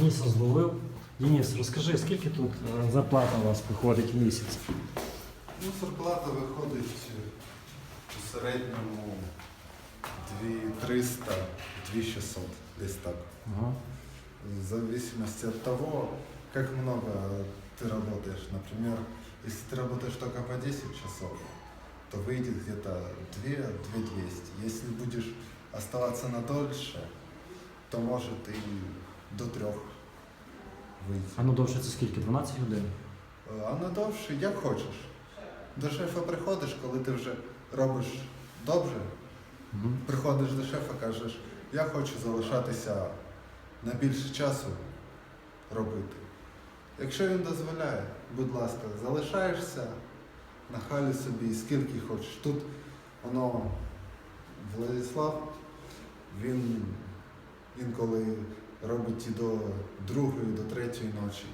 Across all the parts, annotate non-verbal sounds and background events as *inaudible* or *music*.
Дениса зловив. Денис, розкажи, скільки тут е, зарплата у вас приходить в місяць? Ну, зарплата виходить у середньому 2300, 2600, десь так. Ага. В зависимости от того, как много ты работаешь. Например, если ты работаешь только по 10 часов, то выйдет где-то 2 2200. Если будешь оставаться на дольше, то может и до 3 выйти. А ну довше це скільки? 12 годин? Е, А на довше, як хочеш. До шефа приходиш, коли ти вже робиш добре, Угу. приходиш до шефа, кажеш, я хочу залишатися на більше часу робити. Якщо він дозволяє, будь ласка, залишаєшся на халі собі скільки хочеш. Тут воно Владислав, він інколи робить і до другої, до третьої ночі.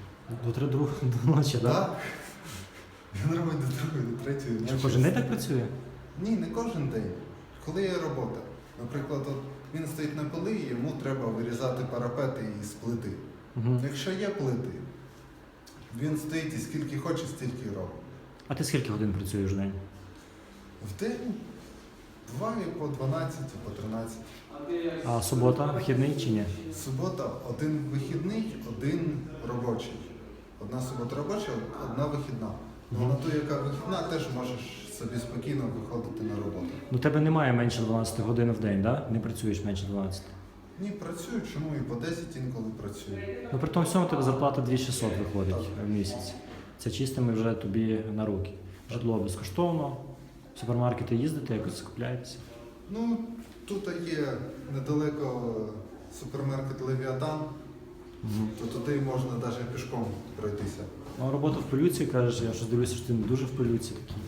До 3 *laughs* до ночі, так? Да? Він робить до другої, до третьої ночі. кожен день так працює? Ні, не кожен день. Коли є робота. Наприклад, от він стоїть на поли, і йому треба вирізати парапети із плити. Угу. Якщо є плити, він стоїть і скільки хоче, стільки робить. А ти скільки годин працюєш в день? В день буває по 12, по 13. А субота, вихідний чи ні? Субота один вихідний, один робочий. Одна субота робоча, одна вихідна. Ну, на ту, яка вихідна, теж можеш собі спокійно виходити на роботу. Ну тебе немає менше 12 годин в день, да? Не працюєш менше 12. Ні, працюю, чому і по 10 інколи працюю. Ну при тому всьому тебе зарплата 2600 виходить в місяць. Це чистими вже тобі на руки. Житло безкоштовно, в супермаркети їздите, якось скупляєтеся. Ну, тут є недалеко супермаркет Левіатан, Угу. то туди можна навіть пішком пройтися. Ну, а робота в полюції, кажеш, я щось дивлюся, що ти не дуже в полюції такий.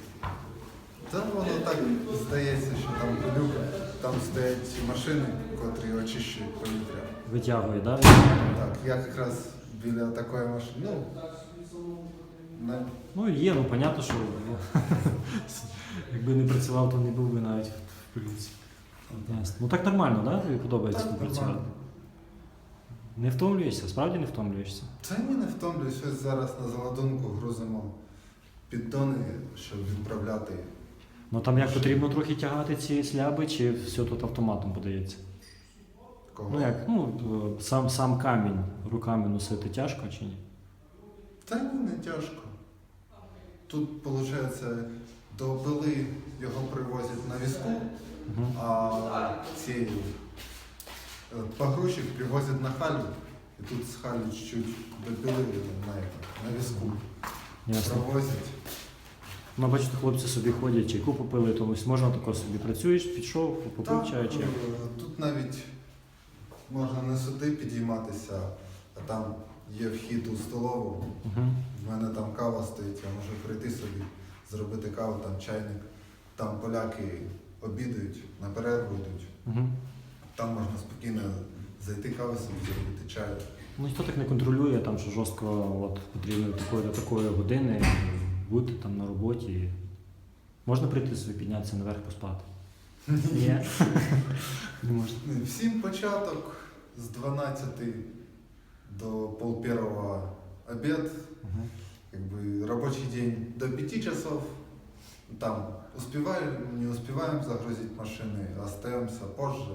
Та воно так здається, що там пилюка, там стоять машини, котрі очищують повітря. Витягує, да? Так, я якраз біля такої машини. Ну, не, Ну є, ну понятно, що *laughs* якби не працював, то не був би навіть в. Ясно. Ну так нормально, да? Тобі подобається Так, працювати? нормально. Не втомлюєшся, справді не втомлюєшся. Та ні, не втомлююсь, ось зараз на заладунку грузимо піддони, щоб відправляти. Ну там як потрібно трохи тягати ці сляби, чи все тут автоматом подається? Кого? Ну як, ну е, сам, сам камінь руками носити тяжко чи ні? Та ні, не тяжко. Тут, виходить, до пили його привозять на візку, а ці е, погрузчик привозять на халю, і тут з халі чуть-чуть до пили на, на візку Ясно. провозять. Ну, бачите, хлопці собі ходять, чайку попили, тому можна тако собі працюєш, пішов, попив Так, чаю чи. е, тут навіть можна не сюди підійматися, а там є вхід у столову. В мене там кава стоїть, я можу прийти собі, зробити каву, там чайник. Там поляки обідають, на перерву йдуть. Там можна спокійно зайти каву собі зробити чаю. Ну ніхто так не контролює, там, що жорстко от, потрібно такої до такої години бути там на роботі. Можна прийти собі піднятися наверх поспати? *laughs* Ні. *laughs* Не можна. Всім початок з 12 до пол первого обід, Угу. как бы рабочий день до 5 часов. Там успеваем, не успеваем загрузить машины, остаемся позже,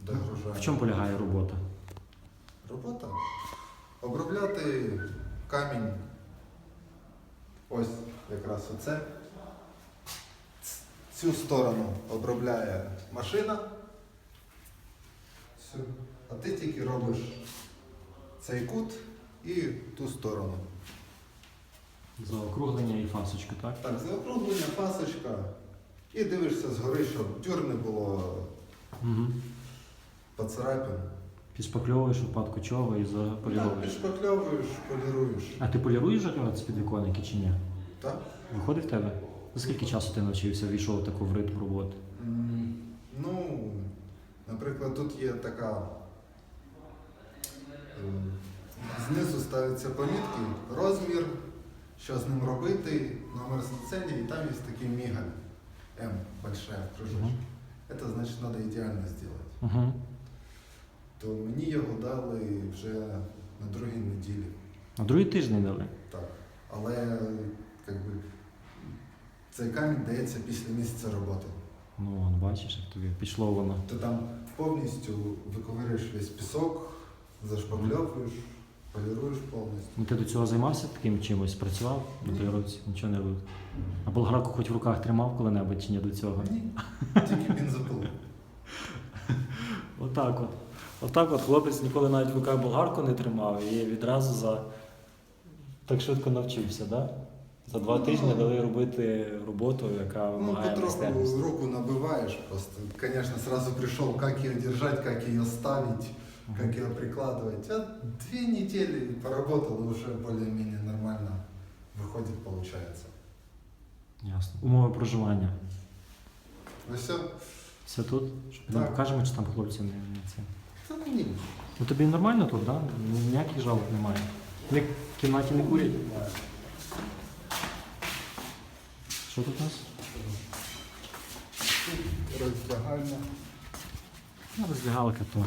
догружаем. В чому полягає робота? Робота. Обробляти камінь. Ось якраз оце. Цю сторону обробляє машина. Всю. А ти тільки робиш цей кут і ту сторону. Заокруглення і фасочка, так? Так, заокруглення, пасочка. І дивишся згори, щоб дюр не було Угу. поцарапин. Підшпакльовуєш випадку чого і Так, заполіровуєш. підшпакльовуєш, поліруєш. А ти поліруєш вже ці підвіконники чи ні? Так? Виходить в тебе? За скільки часу ти навчився, війшов таку в ритм роботи? М, Ну, наприклад, тут є така. Знизу ставляться помітки, розмір, що з ним робити, номер злицення, і там є такий мігаль. М большая кружочек. Мгм. Это значит надо идеально сделать. Угу. То то мені його дали вже на другій неділі. На другий тиждень дали. Так. Але як би, цей камінь дається після місяця роботи. Ну, бачиш, як тобі пішло воно. Ти там повністю виковирюєш весь пісок, зашпакльовуєш, поліруєш повністю. Ну, ти до цього займався таким чимось, працював на Ні. нічого не робив. А болгарку хоч в руках тримав коли-небудь чи ні до цього? Ні, тільки бензопилу. Отак от. Отак от хлопець ніколи навіть в руках болгарку не тримав і відразу за так швидко навчився, да? За два Ну, тижні дали робити роботу, яка вимагає Ну, потроху майстерності. руку набиваешь просто. Конечно, сразу пришел, как ее держать, как ее ставить, как ее прикладывать. А две недели поработал, уже более-менее нормально выходит, получается. Ясно. Умови проживання. Ну все? Все тут? Щоб Ми Так. покажемо, чи там хлопців не, не це. Ні. Ну тобі нормально тут, да? Ніяких жалоб немає. Вони в кімнаті не курять. Що тут у нас? Роздягальня. Ну, роздягалка то.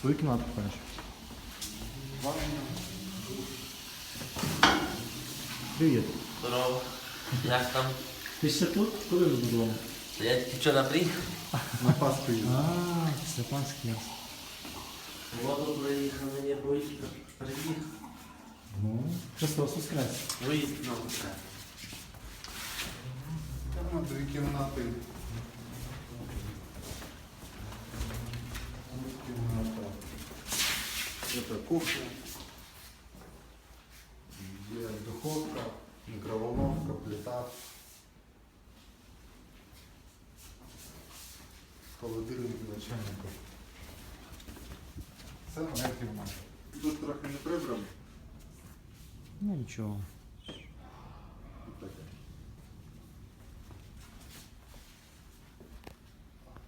Свою кімнату? Ванна. Привіт. Здорово. Як там? Ти ще тут? Коли ви додому? Я тільки вчора приїхав. На Пасху їздив. А, це панський. Воду приїхав, мені поїхав. Приїхав. Ну, Христос Воскрес. На усе. Там дві кімнати. Это кухня. где духовка, микроволновка, плита. Холодильник начальников. Це моя фірма. Тут трохи не прибрано. Ну нічого.